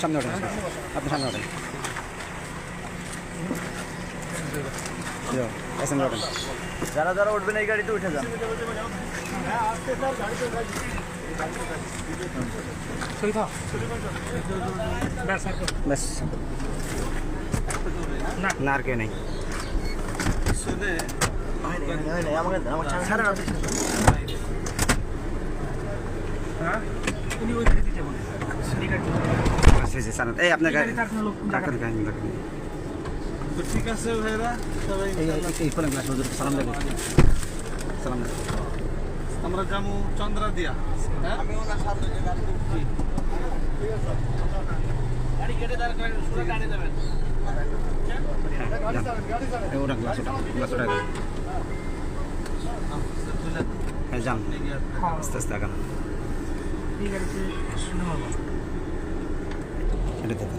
সামনে ওঠেন আপনি সামনে ওঠেন সামনে ওঠেন যারা যারা উঠবেন এই গাড়িতে উঠে যান ব্যাস না আর কেউ নেই এই আপনার গাড়ি ঠিক আছে এই ফোন গ্লাস সালাম দেবো সালাম আমরা যাব চন্দ্রা দিয়া হ্যাঁ এই ওটা গ্লাস ওটা গ্লাস ওটা হ্যাঁ যান আস্তে আস্তে আগান এটা দেখুন